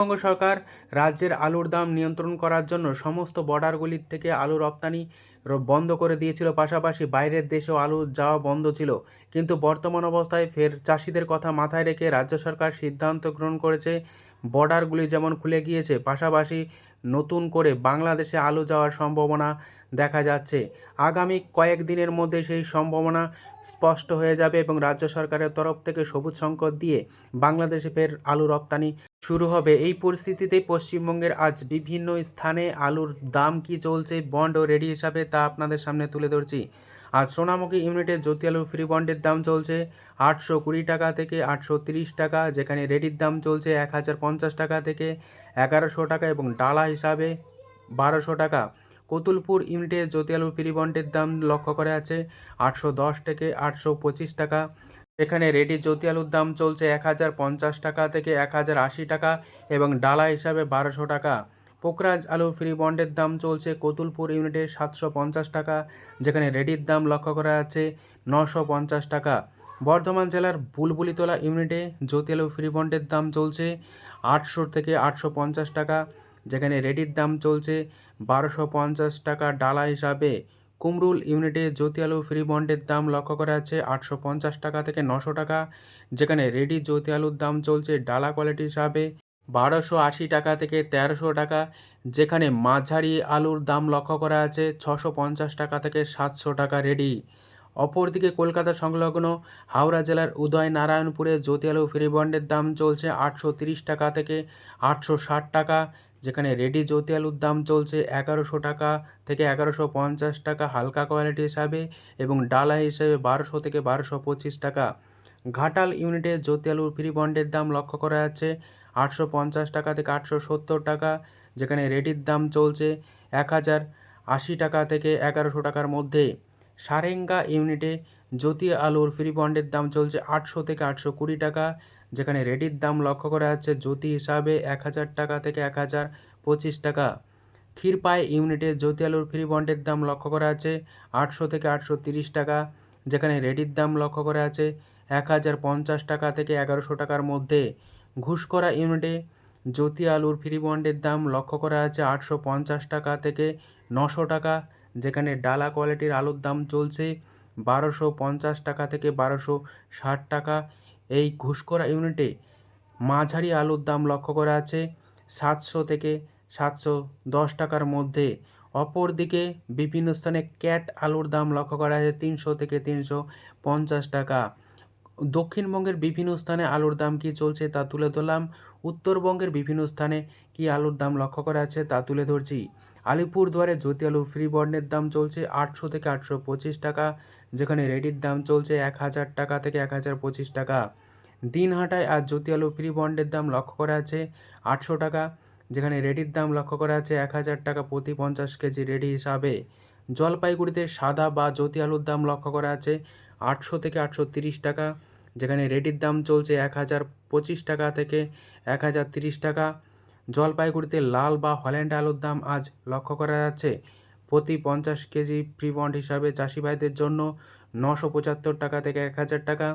পশ্চিমবঙ্গ সরকার রাজ্যের আলুর দাম নিয়ন্ত্রণ করার জন্য সমস্ত বর্ডারগুলির থেকে আলু রপ্তানি বন্ধ করে দিয়েছিল। পাশাপাশি বাইরের দেশেও আলু যাওয়া বন্ধ ছিল। কিন্তু বর্তমান অবস্থায় ফের চাষিদের কথা মাথায় রেখে রাজ্য সরকার সিদ্ধান্ত গ্রহণ করেছে, বর্ডারগুলি যেমন খুলে গিয়েছে, পাশাপাশি নতুন করে বাংলাদেশে আলু যাওয়ার সম্ভাবনা দেখা যাচ্ছে। আগামী কয়েকদিনের মধ্যে সেই সম্ভাবনা স্পষ্ট হয়ে যাবে এবং রাজ্য সরকারের তরফ থেকে সবুজ সংকট দিয়ে বাংলাদেশে ফের আলু রপ্তানি শুরু হবে। এই পরিস্থিতিতে পশ্চিমবঙ্গের আজ বিভিন্ন স্থানে আলুর দাম কি চলছে, বন্ড ও রেডি হিসাবে তা আপনাদের সামনে তুলে ধরছি। আজ সোনামুখী ইউনিটে জ্যোতি আলু ফ্রি বন্ডের দাম চলছে আটশো কুড়ি টাকা থেকে আটশো তিরিশ টাকা, যেখানে রেডির দাম চলছে এক হাজার পঞ্চাশ টাকা থেকে এগারোশো টাকা এবং ডালা হিসাবে বারোশো টাকা। কতুলপুর ইউনিটে জ্যোতি আলু ফ্রি বন্ডের দাম লক্ষ্য করে আছে আটশো দশ থেকে আটশো পঁচিশ টাকা। এখানে রেডি জ্যোতি আলুর দাম চলছে এক হাজার পঞ্চাশ টাকা থেকে এক হাজার আশি টাকা এবং ডালা হিসাবে বারোশো টাকা। পোকরাজ আলু ফ্রি বন্ডের দাম চলছে কতুলপুর ইউনিটে সাতশো পঞ্চাশ টাকা, যেখানে রেডির দাম লক্ষ্য করা আছে নশো পঞ্চাশ টাকা। বর্ধমান জেলার বুলবুলিতলা ইউনিটে জ্যোতি আলু ফ্রি বন্ডের দাম চলছে আটশো থেকে আটশো পঞ্চাশ টাকা, যেখানে রেডির দাম চলছে বারোশো পঞ্চাশ টাকা ডালা হিসাবে। কুমরুল ইউনিটে জ্যোতি আলু ফ্রি বন্ডের দাম লক্ষ্য করা আছে আটশো পঞ্চাশ টাকা থেকে নশো টাকা, যেখানে রেডি জ্যোতি আলুর দাম চলছে ডালা কোয়ালিটি হিসাবে বারোশো আশি টাকা থেকে তেরোশো টাকা, যেখানে মাঝারি আলুর দাম লক্ষ্য করা আছে ছশো পঞ্চাশ টাকা থেকে সাতশো টাকা রেডি। অপরদিকে কলকাতা সংলগ্ন হাওড়া জেলার উদয় নারায়ণপুরে জ্যোতি আলু ফ্রি বন্ডের দাম চলছে আটশো তিরিশ টাকা থেকে আটশো ষাট টাকা, যেখানে রেডি জ্যোতি আলুর দাম চলছে এগারোশো টাকা থেকে এগারোশো পঞ্চাশ টাকা হালকা কোয়ালিটি হিসাবে এবং ডালা হিসেবে বারোশো থেকে বারোশো পঁচিশ টাকা। ঘাটাল ইউনিটে জ্যোতি আলুর ফ্রি বন্ডের দাম লক্ষ্য করা যাচ্ছে আটশো পঞ্চাশ টাকা থেকে আটশো সত্তর টাকা, যেখানে রেডির দাম চলছে এক হাজার আশি টাকা থেকে এগারোশো টাকার মধ্যে। সারেঙ্গা ইউনিটে জ্যোতি আলুর ফ্রি বন্ডের দাম চলছে আটশো থেকে আটশো কুড়ি টাকা, যেখানে রেডির দাম লক্ষ্য করা যাচ্ছে জ্যোতি হিসাবে এক হাজার টাকা থেকে এক হাজার পঁচিশ টাকা। ক্ষীরপাই ইউনিটে জ্যোতি আলুর ফ্রি বন্ডের দাম লক্ষ্য করা আছে আটশো থেকে আটশো তিরিশ টাকা, যেখানে রেডির দাম লক্ষ্য করা আছে এক হাজার পঞ্চাশ টাকা থেকে এগারোশো টাকার মধ্যে। ঘুষকরা ইউনিটে জ্যোতি আলুর ফ্রি বন্ডের দাম লক্ষ্য করা আছে আটশো পঞ্চাশ টাকা থেকে নশো টাকা, যেখানে ডালা কোয়ালিটির আলুর দাম চলছে বারোশো পঞ্চাশ টাকা থেকে বারোশো ষাট টাকা। এই ঘুষকরা ইউনিটে মাঝারি আলুর দাম লক্ষ্য করা আছে সাতশো থেকে সাতশো দশ টাকার মধ্যে। অপরদিকে বিভিন্ন স্থানে ক্যাট আলুর দাম লক্ষ্য করা আছে তিনশো থেকে তিনশো পঞ্চাশ টাকা। দক্ষিণবঙ্গের বিভিন্ন স্থানে আলুর দাম কী চলছে তা তুলে ধরলাম। উত্তরবঙ্গের বিভিন্ন স্থানে কী আলুর দাম লক্ষ্য করা আছে তা তুলে ধরছি। আলিপুরদুয়ারে জ্যোতি আলু ফ্রি বন্ডের দাম চলছে আটশো থেকে আটশো পঁচিশ টাকা, যেখানে রেডির দাম চলছে এক হাজার টাকা থেকে এক হাজার পঁচিশ টাকা। দিনহাটায় আজ জ্যোতি আলু ফ্রি বন্ডের দাম লক্ষ্য করা আছে আটশো টাকা, যেখানে রেডির দাম লক্ষ্য করা আছে এক হাজার টাকা প্রতি পঞ্চাশ কেজি রেডি হিসাবে। জলপাইগুড়িতে সাদা বা জ্যোতি আলুর দাম লক্ষ্য করা আছে আটশো থেকে আটশো তিরিশ টাকা, যেখানে রেডির দাম চলছে এক হাজার পঁচিশ টাকা থেকে এক হাজার তিরিশ টাকা। জলপাইগুড়িতে লাল বা হল্যান্ড আলুর দাম আজ লক্ষ্য করা যাচ্ছে। প্রতি পঞ্চাশ কেজি ফ্রি বন্ড হিসাবে চাষি ভাইদের জন্য নশো পঁচাত্তর টাকা থেকে এক হাজার টাকা,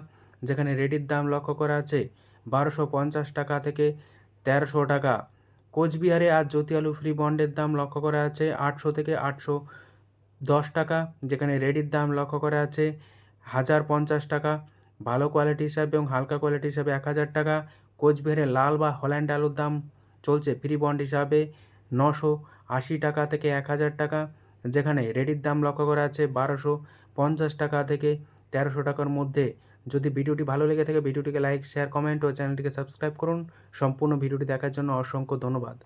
যেখানে রেডির দাম লক্ষ্য করা আছে বারোশো পঞ্চাশ টাকা থেকে তেরোশো টাকা। কোচবিহারে আজ জ্যোতি আলু ফ্রি বন্ডের দাম লক্ষ্য করা আছে আটশো থেকে আটশো দশ টাকা, যেখানে রেডির দাম লক্ষ্য করা আছে হাজার পঞ্চাশ টাকা, ভালো কোয়ালিটি হিসাবে এবং হালকা কোয়ালিটি হিসাবে এক হাজার টাকা। কোচবিহারে লাল বা হল্যান্ড আলুর দাম চলছে ফ্রি বন্ড হিসাবে নশো আশি টাকা থেকে এক হাজার টাকা। যেখানে রেডির দাম লক্ষ্য করা আছে বারোশো পঞ্চাশ টাকা থেকে তেরোশো টাকার মধ্যে। যদি ভিডিওটি ভালো লেগে থাকে, ভিডিওটিকে লাইক শেয়ার কমেন্ট ও চ্যানেলটিকে সাবস্ক্রাইব করুন। সম্পূর্ণ ভিডিওটি দেখার জন্য অসংখ্য ধন্যবাদ।